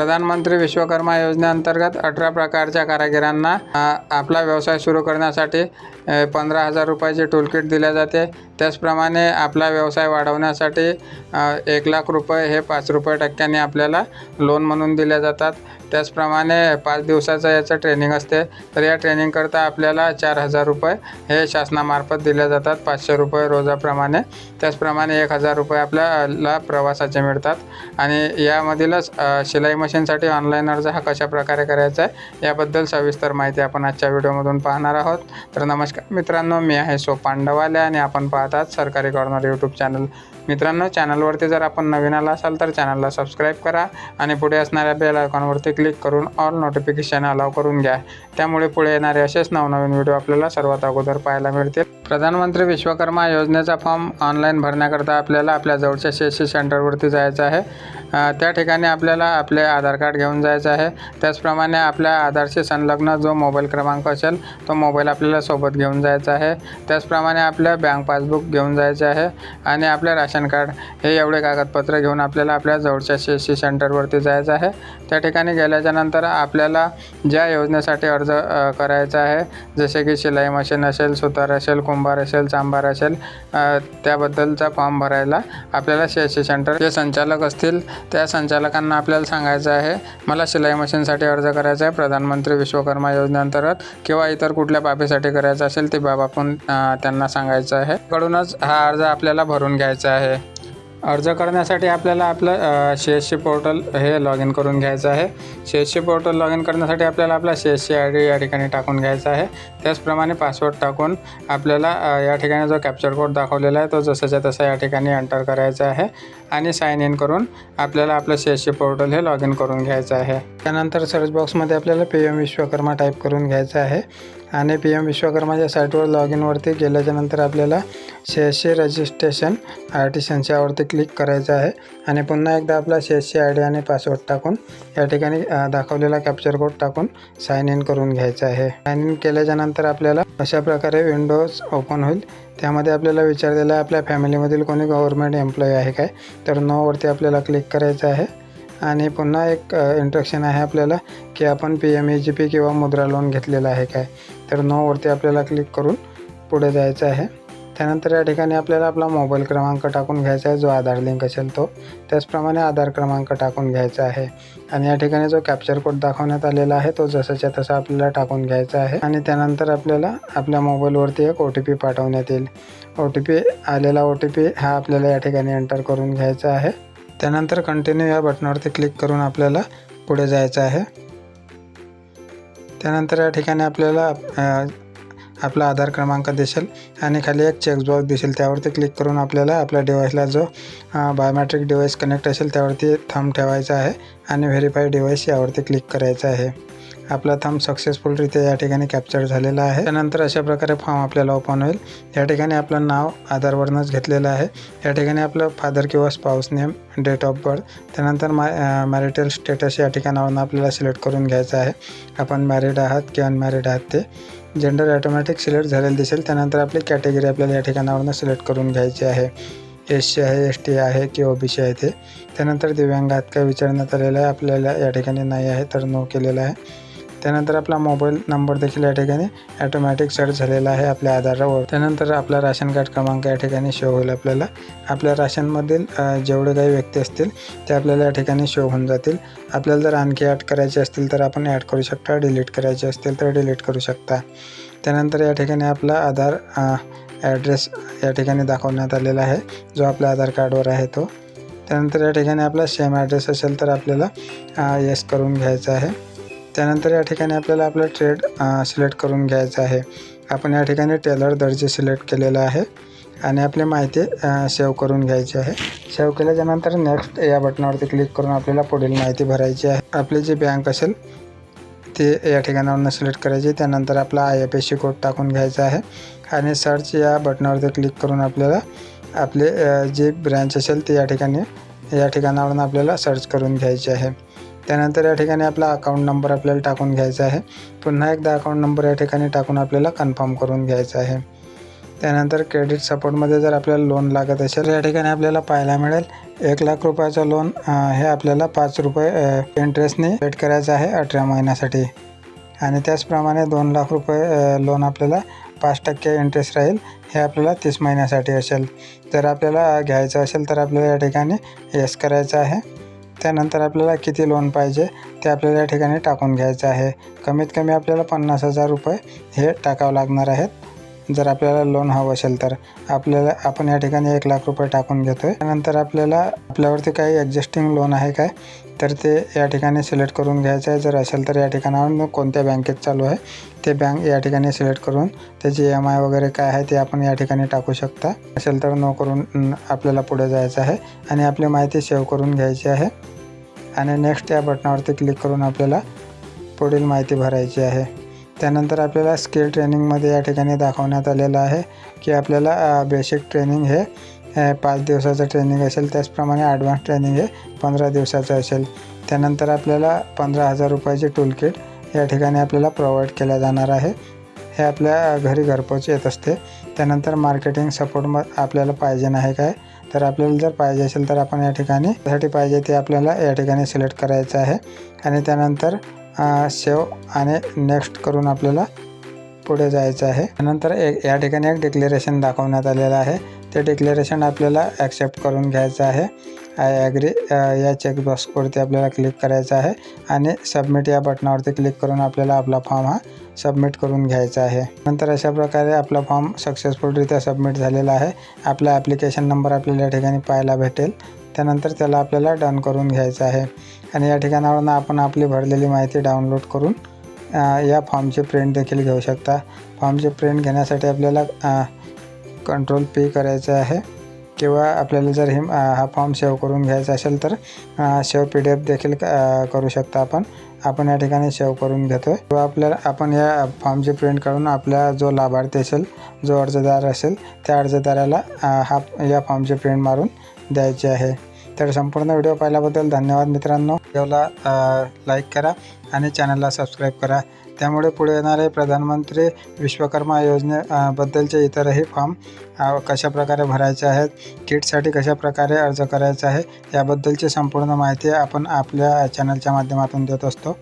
प्रधानमंत्री विश्वकर्मा योजनेअंतर्गत अठरा प्रकारच्या कारागिरांना आपला व्यवसाय सुरू करण्यासाठी पंधरा हजार रुपयाचे टूलकिट दिले जाते. त्याचप्रमाणे आपला व्यवसाय वाढवण्यासाठी एक लाख रुपये हे पाच रुपये टक्क्याने आपल्याला लोन म्हणून दिले जातात. त्याचप्रमाणे पाच दिवसाचं याचं ट्रेनिंग असते. तर या ट्रेनिंगकरता आपल्याला चार हजार रुपये हे शासनामार्फत दिले जातात पाचशे रुपये रोजाप्रमाणे. त्याचप्रमाणे एक हजार रुपये आपल्याला प्रवासाचे मिळतात. आणि यामधीलच शिलाई मशीनसाठी ऑनलाईन अर्ज हा कशा प्रकारे करायचा आहे याबद्दल सविस्तर माहिती आपण आजच्या व्हिडिओमधून पाहणार आहोत. तर नमस्कार मित्रांनो मी आहे सो पांडवाले आणि आपण पाहतात. सरकारी कॉर्नर यूट्यूब चॅनल मित्रांनो चॅनलवरती जर आपण नवीन आला असाल तर चॅनलला सबस्क्राईब करा आणि पुढे असणाऱ्या बेल आयकॉनवरती क्लिक करून ऑल नोटिफिकेशन अलाव करून घ्या. त्यामुळे पुढे येणारे असेच नवनवीन व्हिडिओ आपल्याला सर्वात अगोदर पाहायला मिळतील. प्रधानमंत्री विश्वकर्मा योजनेचा फॉर्म ऑनलाईन भरण्याकरता आपल्याला आपल्या जवळच्या सी एस सी सेंटरवरती जायचं आहे. त्या ठिकाणी आपल्याला आपले आधार कार्ड घेऊन जायचं आहे. त्याचप्रमाणे आपल्या आधारशी संलग्न जो मोबाईल क्रमांक असेल तो मोबाईल आपल्याला सोबत घेऊन जायचा आहे. त्याचप्रमाणे आपलं बँक पासबुक घेऊन जायचे आहे आणि आपलं राशन कार्ड हे एवढे कागदपत्र घेऊन आपल्याला आपल्या जवळच्या सी एस सी सेंटरवरती जायचं आहे. त्या ठिकाणी गेल्याच्यानंतर आपल्याला ज्या योजनेसाठी अर्ज करायचा आहे जसे की शिलाई मशीन असेल सुतार असेल कुंभार असेल चांभार असेल त्याबद्दलचा फॉर्म भरायला आपल्याला सी एस सी सेंटर जे संचालक असतील. त्या संचालकांना आपल्याला सांगायचं आहे मला शिलाई मशीनसाठी अर्ज करायचा आहे प्रधानमंत्री विश्वकर्मा योजनेअंतर्गत किंवा इतर कुठल्या बाबीसाठी करायचं असेल ती बाब आपण त्यांना सांगायचं आहे. करूनच हा अर्ज आपल्याला भरून घ्यायचा आहे. अर्ज करण्यासाठी आपल्याला आपलं सी एस सी पोर्टल हे लॉग इन करून घ्यायचं आहे. C S C portal log in करण्यासाठी आपल्याला आपला C S C I D या ठिकाणी टाकून घ्यायचा आहे. त्याचप्रमाणे पासवर्ड टाकून आपल्याला या ठिकाणी जो कॅप्चर कोड दाखवलेला आहे तो जसाच्या तसा या ठिकाणी एंटर करायचा आहे आणि साईन इन करून आपल्याला आपलं सी एस सी पोर्टल हे लॉग इन करून घ्यायचं आहे. त्यानंतर सर्च बॉक्समध्ये आपल्याला पी एम विश्वकर्मा टाईप करून घ्यायचं आहे. आणि पी एम विश्वकर्माच्या साईटवर लॉग इनवरती गेल्याच्यानंतर आपल्याला सी एस सी रजिस्ट्रेशन संशयावरती क्लिक करायचं आहे. आणि पुन्हा एकदा आपला C S C I D आणि पासवर्ड टाकून या ठिकाणी दाखवलेला कॅप्चर कोड टाकून साइन इन करून घ्यायचं आहे. साइन इन केल्याच्यानंतर आपल्याला अशा प्रकारे विंडोज ओपन होईल. त्यामध्ये आपल्याला विचारलेलं आहे आपल्या फॅमिलीमधील कोणी गव्हर्मेंट एम्प्लॉई आहे काय? तर नोवरती आपल्याला क्लिक करायचं आहे. आणि पुन्हा एक इंट्रक्शन आहे आपल्याला की आपण P M E G P किंवा मुद्रा लोन घेतलेलं आहे काय? तर नऊवरती आपल्याला क्लिक करून पुढे जायचं आहे. त्यानंतर या ठिकाणी आपल्याला आपला मोबाईल क्रमांक टाकून घ्यायचा आहे जो आधार लिंक असेल तो. त्याचप्रमाणे आधार क्रमांक टाकून घ्यायचा आहे. आणि या ठिकाणी जो कॅप्चर कोड दाखवण्यात आलेला आहे तो जसाच्या तसा आपल्याला टाकून घ्यायचा आहे. आणि त्यानंतर आपल्याला आपल्या मोबाईलवरती एक ओ टी पी पाठवण्यात येईल. ओ टी पी आलेला ओ टी पी हा आपल्याला या ठिकाणी एंटर करून घ्यायचा आहे. त्यानंतर कंटिन्यू या बटनावरती क्लिक करून आपल्याला पुढे जायचं आहे. त्यानंतर या ठिकाणी आपल्याला आपला आधार क्रमांक दिसेल आणि खाली एक चेकबॉक्स दिसेल. त्यावरती क्लिक करून आपल्याला आपल्या डिव्हाइसला जो बायोमॅट्रिक डिव्हाइस कनेक्ट असेल त्यावरती थंब ठेवायचा आहे आणि व्हेरीफाय डिव्हाइस यावरती क्लिक करायचं आहे. आपला थंब सक्सेसफुलरित्या या ठिकाणी कॅप्चर झालेला आहे. त्यानंतर अशा प्रकारे फॉर्म आपल्याला ओपन होईल. या ठिकाणी आपलं नाव आधारवरूनच घेतलेलं आहे. या ठिकाणी आपलं फादर किंवा spouse name date of birth त्यानंतर मा मॅरिटल स्टेटस या ठिकाणावरून आपल्याला सिलेक्ट करून घ्यायचं आहे. आपण मॅरिड आहात की अनमॅरिड आहात ते जेंडर ॲटोमॅटिक सिलेक्ट झालेलं दिसेल. त्यानंतर आपली कॅटेगरी आपल्याला या ठिकाणावरून सिलेक्ट करून घ्यायची आहे. एस सी आहे एस टी आहे की ओ बी सी आहे ते. त्यानंतर दिव्यांगात काय विचारण्यात आलेलं आहे. आपल्याला या ठिकाणी नाही आहे तर नो केलेलं आहे. त्यानंतर आपला मोबाईल नंबर देखील या ठिकाणी ॲटोमॅटिक सर्च झालेला आहे आपल्या आधारावर. त्यानंतर आपला राशन कार्ड क्रमांक या ठिकाणी शो होईल आपल्याला. आपल्या राशनमधील जेवढे काही व्यक्ती असतील ते आपल्याला या ठिकाणी शो होऊन जातील. आपल्याला जर आणखी ॲड करायचे असतील तर आपण ॲड करू शकता. डिलीट करायचे असतील तर डिलीट करू शकता. त्यानंतर या ठिकाणी आपला आधार ॲड्रेस या ठिकाणी दाखवण्यात आलेला आहे. जो आपल्या आधार कार्डवर आहे तो. त्यानंतर या ठिकाणी आपला सेम ॲड्रेस असेल तर आपल्याला येस करून घ्यायचा आहे. त्यानंतर या ठिकाणी आपल्याला आपलं ट्रेड सिलेक्ट करून घ्यायचं आहे. आपण या ठिकाणी टेलर दर्जे सिलेक्ट केलेला आहे आणि आपली माहिती सेव्ह करून घ्यायची आहे. सेव्ह केल्याच्यानंतर नेक्स्ट या बटनावरती क्लिक करून आपल्याला पुढील माहिती भरायची आहे. आपली जी बँक असेल ते या ठिकाणावरून सिलेक्ट करायची. त्यानंतर आपला I F S C code टाकून घ्यायचा आहे. आणि सर्च या बटनावरती क्लिक करून आपल्याला आपले जी ब्रँच असेल ते या ठिकाणी या ठिकाणावरून आपल्याला सर्च करून घ्यायची आहे. त्यानंतर या ठिकाणी आपला अकाउंट नंबर आपल्याला टाकून घ्यायचा आहे. पुन्हा एकदा अकाउंट नंबर या ठिकाणी टाकून आपल्याला कन्फर्म करून घ्यायचा आहे. त्यानंतर क्रेडिट सपोर्टमध्ये जर आपल्याला लोन लागत असेल तर या ठिकाणी आपल्याला पाहायला मिळेल एक लाख रुपयाचं लोन हे आपल्याला पाच रुपये इंटरेस्टने पेड करायचं आहे अठरा महिन्यासाठी. आणि त्याचप्रमाणे दोन लाख रुपये लोन आपल्याला पाच टक्के इंटरेस्ट राहील हे आपल्याला तीस महिन्यासाठी असेल. जर आपल्याला घ्यायचं असेल तर आपल्याला या ठिकाणी येस करायचं आहे. त्यानंतर आपल्याला किती लोन पाहिजे ते आपल्याला या ठिकाणी टाकून घ्यायचं आहे. कमीत कमी आपल्याला पन्नास हजार रुपये हे टाकावं लागणार आहेत. जर आपल्याला लोन हवं असेल तर आपल्याला आपण या ठिकाणी एक लाख रुपये टाकून घेतो आहे त्यानंतर आपल्याला आपल्यावरती काही ॲडजस्टिंग लोन आहे काय तर ते या ठिकाणी सिलेक्ट करून घ्यायचं आहे. जर असेल तर या ठिकाणावर कोणत्या बँकेत चालू आहे ते बँक या ठिकाणी सिलेक्ट करून त्याची ई एम आय वगैरे काय आहे ते आपण या ठिकाणी टाकू शकता. असेल तर नो करून आपल्याला पुढे जायचं आहे आणि आपली माहिती सेव्ह करून घ्यायची आहे. आणि नेक्स्ट या बटनावरती क्लिक करून आपल्याला पुढील माहिती भरायची आहे. त्यानंतर आपल्याला स्किल ट्रेनिंगमध्ये या ठिकाणी दाखवण्यात आलेलं आहे की आपल्याला बेसिक ट्रेनिंग हे पाच दिवसाचं ट्रेनिंग असेल त्याचप्रमाणे ॲडव्हान्स ट्रेनिंग हे पंधरा दिवसाचं असेल. त्यानंतर आपल्याला पंधरा हजार रुपयाचे टूल किट या ठिकाणी आपल्याला प्रोव्हाइड केल्या जाणार आहे. हे आपल्या घरी घरपोच येत असते. त्यानंतर मार्केटिंग सपोर्ट म आपल्याला पाहिजे नाही काय? तर आपल्याला जर पाहिजे असेल तर आपण या ठिकाणी त्यासाठी पाहिजे ते आपल्याला या ठिकाणी सिलेक्ट करायचं आहे. आणि त्यानंतर सेव आणि नेक्स्ट करून आपल्याला पुढे जायचं आहे. त्यानंतर एक या ठिकाणी एक डिक्लेरेशन दाखवण्यात आलेलं आहे. ते डिक्लेरेशन आपल्याला ॲक्सेप्ट करून घ्यायचं आहे. आय ॲग्री या चेकबॉक्सवरती आपल्याला क्लिक करायचं आहे आणि सबमिट या बटनावरती क्लिक करून आपल्याला आपला फॉर्म हा सबमिट करून घ्यायचा आहे. नंतर अशा प्रकारे आपला फॉर्म सक्सेसफुलरित्या सबमिट झालेला आहे. आपला ॲप्लिकेशन नंबर आपल्याला या ठिकाणी पाहायला भेटेल. त्यानंतर त्याला आपल्याला डन करून घ्यायचं आहे. आणि या ठिकाणावरून आपण आपली भरलेली माहिती डाउनलोड करून या फॉर्मची प्रिंट देखील घेऊ शकता. फॉर्मची प्रिंट घेण्यासाठी आपल्याला कंट्रोल पे करायचं आहे. किंवा आपल्याला जर हे हा फॉर्म सेव्ह करून घ्यायचा असेल तर सेव्ह पी डी एफ देखील करू शकता आपण. आपण या ठिकाणी सेव्ह करून घेतो आहे किंवा आपल्याला आपण या फॉर्मची प्रिंट काढून आपला जो लाभार्थी असेल जो अर्जदार असेल त्या अर्जदाराला हा या फॉर्मची प्रिंट मारून द्यायची आहे. तर संपूर्ण व्हिडिओ पाहिल्याबद्दल धन्यवाद मित्रांनो. व्हिडिओला लाईक करा आणि चॅनलला सबस्क्राईब करा. त्यामुळे पुढे येणारे प्रधानमंत्री विश्वकर्मा योजनेबद्दलचे इतरही फॉर्म कशाप्रकारे भरायचे आहेत किटसाठी कशाप्रकारे अर्ज करायचा आहे याबद्दलची संपूर्ण माहिती आपण आपल्या चॅनलच्या माध्यमातून देत असतो.